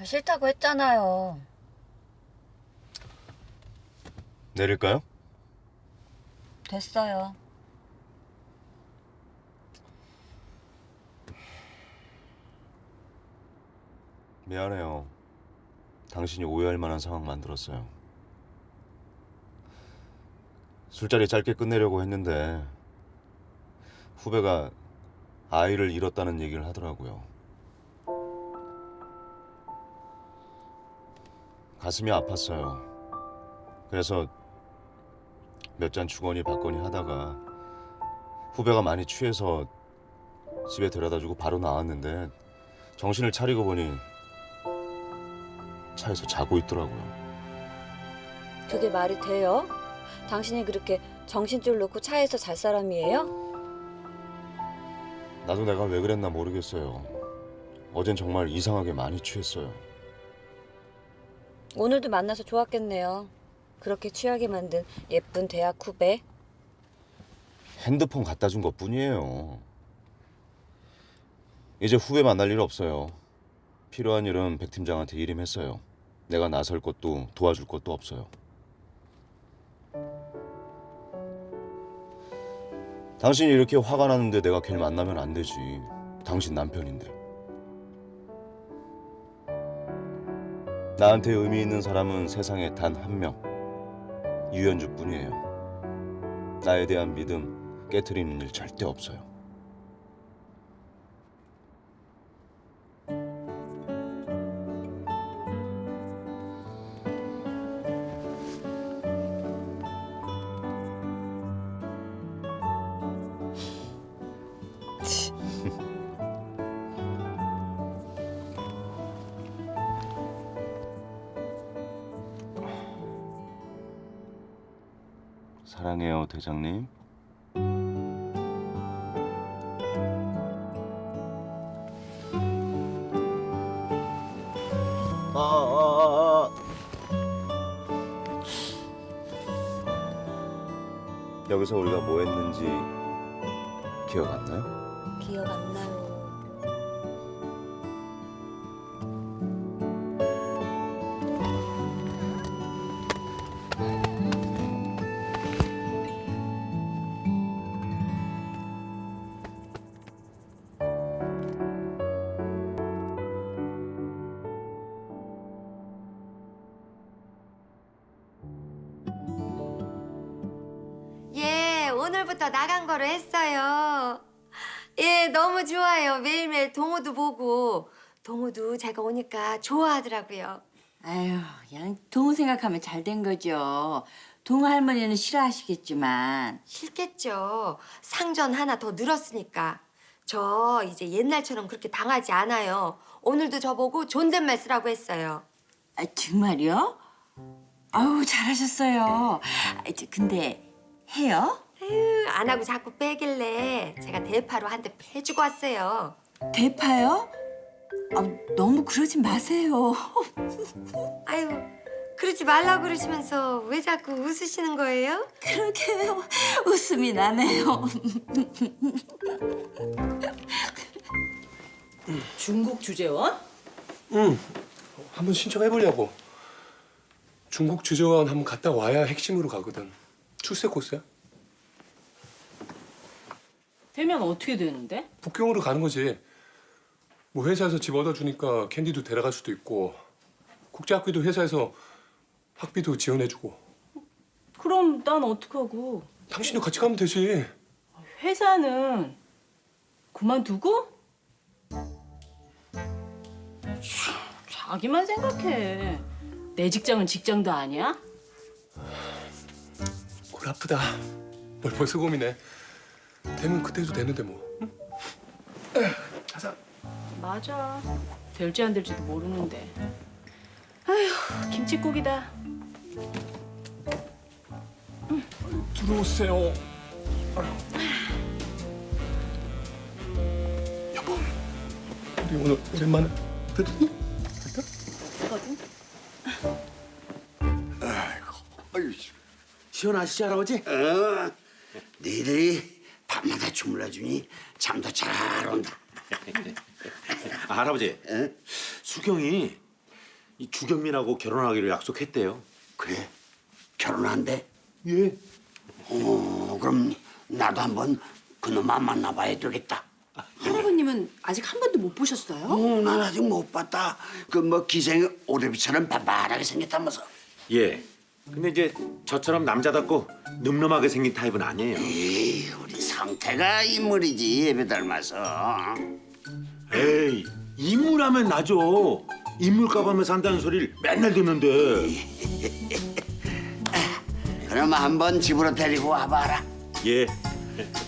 아, 싫다고 했잖아요. 내릴까요? 됐어요. 미안해요. 당신이 오해할 만한 상황 만들었어요. 술자리 짧게 끝내려고 했는데 후배가 아이를 잃었다는 얘기를 하더라고요. 가슴이 아팠어요. 그래서 몇 잔 주거니 받거니 하다가 후배가 많이 취해서 집에 데려다주고 바로 나왔는데 정신을 차리고 보니 차에서 자고 있더라고요. 그게 말이 돼요? 당신이 그렇게 정신줄 놓고 차에서 잘 사람이에요? 나도 내가 왜 그랬나 모르겠어요. 어젠 정말 이상하게 많이 취했어요. 오늘도 만나서 좋았겠네요. 그렇게 취하게 만든 예쁜 대학 후배. 핸드폰 갖다 준 것 뿐이에요. 이제 후배 만날 일 없어요. 필요한 일은 백 팀장한테 일임했어요. 내가 나설 것도 도와줄 것도 없어요. 당신이 이렇게 화가 나는데 내가 걔를 만나면 안 되지. 당신 남편인데. 나한테 의미 있는 사람은 세상에 단 한 명. 유연주뿐이에요. 나에 대한 믿음 깨트리는 일 절대 없어요. 사랑해요, 대장님. 아, 아, 아, 아. 여기서 우리가 뭐 했는지 기억 안 나요? 기억 안 나요. 오늘부터 나간 거로 했어요. 예, 너무 좋아요. 매일매일 동호도 보고. 동호도 제가 오니까 좋아하더라고요. 아유, 그냥 동우 생각하면 잘 된 거죠. 동우 할머니는 싫어하시겠지만 싫겠죠. 상전 하나 더 늘었으니까. 저 이제 옛날처럼 그렇게 당하지 않아요. 오늘도 저보고 존댓말 쓰라고 했어요. 아, 정말요? 아우 잘하셨어요. 아, 저, 근데 해요? 에휴, 안 하고 자꾸 빼길래 제가 대파로 한 대 패주고 왔어요. 대파요? 아, 너무 그러지 마세요. 아유, 그러지 말라고 그러시면서 왜 자꾸 웃으시는 거예요? 그러게요. 웃음이 나네요. 중국 주재원? 응. 한번 신청해 보려고. 중국 주재원 한번 갔다 와야 핵심으로 가거든. 출세 코스야? 되면 어떻게 되는데? 북경으로 가는 거지. 뭐 회사에서 집 얻어주니까 캔디도 데려갈 수도 있고 국제학교도 회사에서 학비도 지원해주고 그럼 난 어떡하고? 당신도 같이 가면 되지. 회사는 그만두고? 자기만 생각해. 내 직장은 직장도 아니야? 골 아프다. 뭘 벌써 고민해. 되면 그때 해도 되는데 뭐. 응? 에휴, 가자. 맞아. 될지 안 될지도 모르는데. 아휴, 김치국이다. 들어오세요. 여보, 우리 오늘 오랜만에? 거든. 아유, 시원하시지 할아버지? 어, 니들이 밤마다 주물러주니 잠도 잘 온다. 아, 할아버지, 어? 수경이 이 주경민하고 결혼하기로 약속했대요. 그래 결혼한대. 예. 어 그럼 나도 한번 그놈만 만나봐야 되겠다. 할아버님은 아직 한 번도 못 보셨어요? 어, 난 아직 못 봤다. 그 뭐 기생이 오래비처럼 반반하게 생겼다면서. 예. 근데 이제 저처럼 남자답고 늠름하게 생긴 타입은 아니에요. 에이 우리 상태가 인물이지 예배 닮아서. 에이, 인물하면 나죠. 인물 값 하면 산다는 소리를 맨날 듣는데. 그럼 한번 집으로 데리고 와봐라. 예.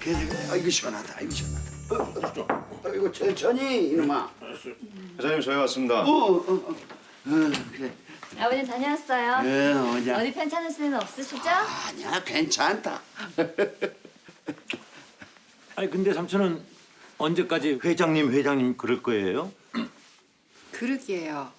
그래 그래. 아이고 시원하다. 아이고 시원하다. 어, 어, 아이고 천천히 이놈아. 회장님 저희 왔습니다. 어, 어, 어. 어, 그래. 아버님 다녀왔어요. 예, 어자. 어디 편찮으신 데는 없으시죠? 아니야 괜찮다. 아니 근데 삼촌은 언제까지 회장님 회장님 그럴 거예요? 그러게요.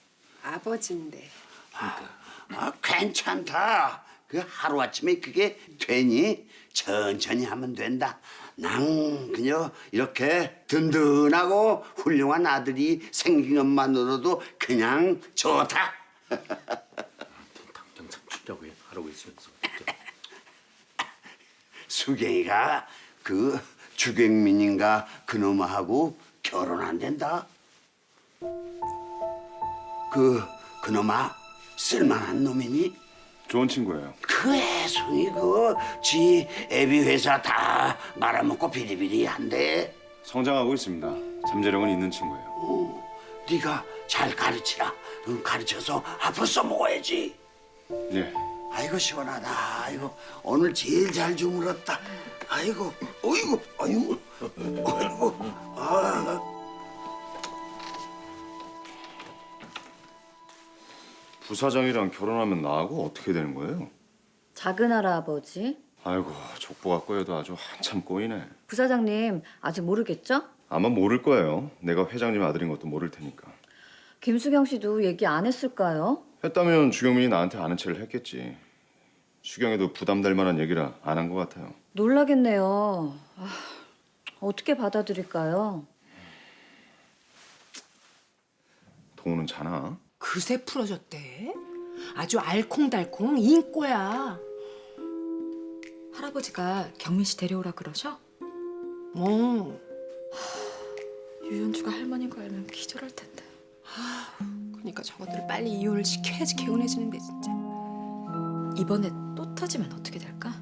아버지인데. 아, 괜찮다. 그 하루 아침에 그게 되니 천천히 하면 된다. 난 그녀 이렇게 든든하고 훌륭한 아들이 생긴 것만으로도 그냥 좋다. 당장 삼촌이라고 해 하라고 있으면서. 수경이가 그 주경민인가 그놈하고 결혼 안 된다. 그 그놈아 쓸만한 놈이니? 좋은 친구예요. 그 애송이 그지 애비 회사 다 말아먹고 비리비리한데 성장하고 있습니다. 잠재력은 있는 친구예요. 네가 잘 가르치라. 응, 가르쳐서 앞으로 써먹어야지. 예. 아이고 시원하다. 아이고 오늘 제일 잘 주물었다. 아이고, 어이구, 아이고, 아이고, 아. 부사장이랑 결혼하면 나하고 어떻게 되는 거예요? 작은 할아버지. 아이고 족보가 꼬여도 아주 한참 꼬이네. 부사장님 아직 모르겠죠? 아마 모를 거예요. 내가 회장님 아들인 것도 모를 테니까. 김수경 씨도 얘기 안 했을까요? 했다면 주경민이 나한테 아는 체를 했겠지. 수경이도 부담될 만한 얘기라 안 한 것 같아요. 놀라겠네요. 아, 어떻게 받아들일까요? 동우는 자나? 그새 풀어줬대. 아주 알콩달콩 인꼬야. 할아버지가 경민 씨 데려오라 그러셔? 어. 유연주가 할머니인 거 알면 기절할 텐데. 그러니까 저것들을 빨리 이혼을 시켜야지 개운해지는데 진짜. 이번에 또 터지면 어떻게 될까?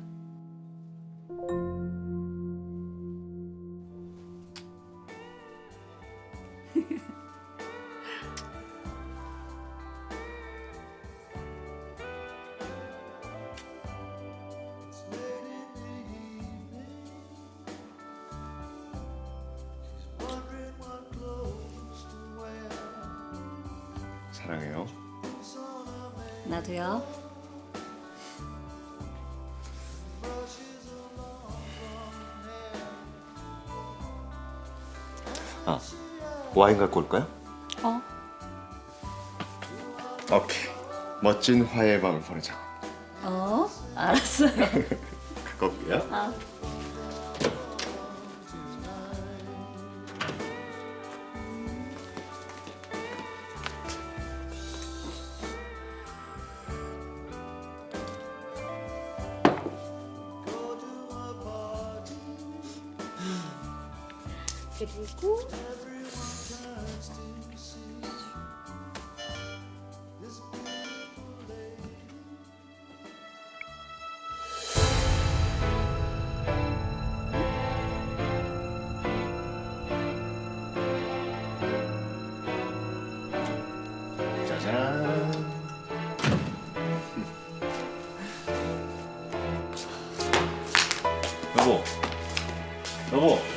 사랑해요. 나도요. 아, 와인 갖고 올까요? 어? 오케이. 멋진 화해의 밤을 보내자. 어? 알았어요. 그거야? 그리고 짜잔. 여보. 여보.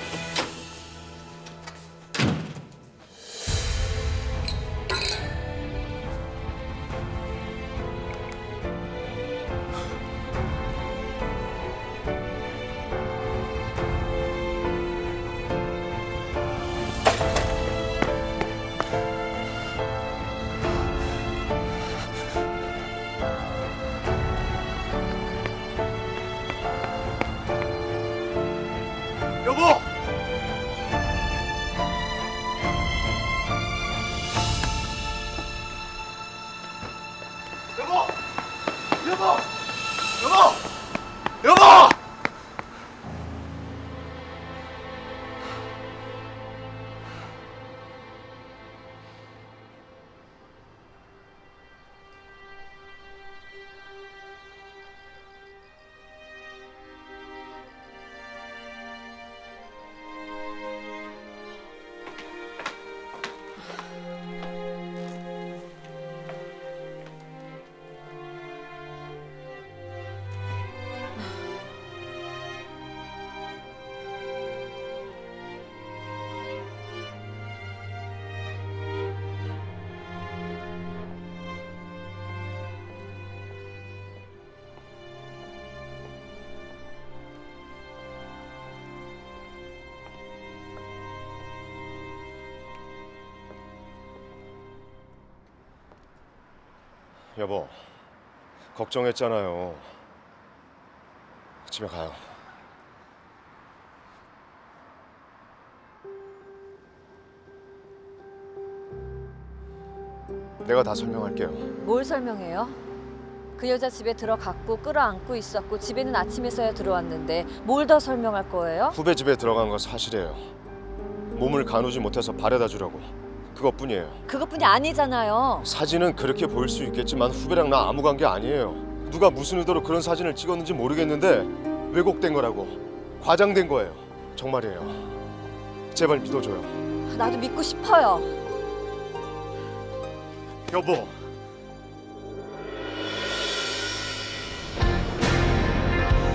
여보, 걱정했잖아요. 집에 가요. 내가 다 설명할게요. 뭘 설명해요? 그 여자 집에 들어갔고 끌어안고 있었고 집에는 아침에서야 들어왔는데 뭘 더 설명할 거예요? 후배 집에 들어간 건 사실이에요. 몸을 가누지 못해서 바래다 주려고. 그것뿐이에요. 그것뿐이 아니잖아요. 사진은 그렇게 보일 수 있겠지만 후배랑 나 아무 관계 아니에요. 누가 무슨 의도로 그런 사진을 찍었는지 모르겠는데 왜곡된 거라고. 과장된 거예요. 정말이에요. 제발 믿어줘요. 나도 믿고 싶어요. 여보,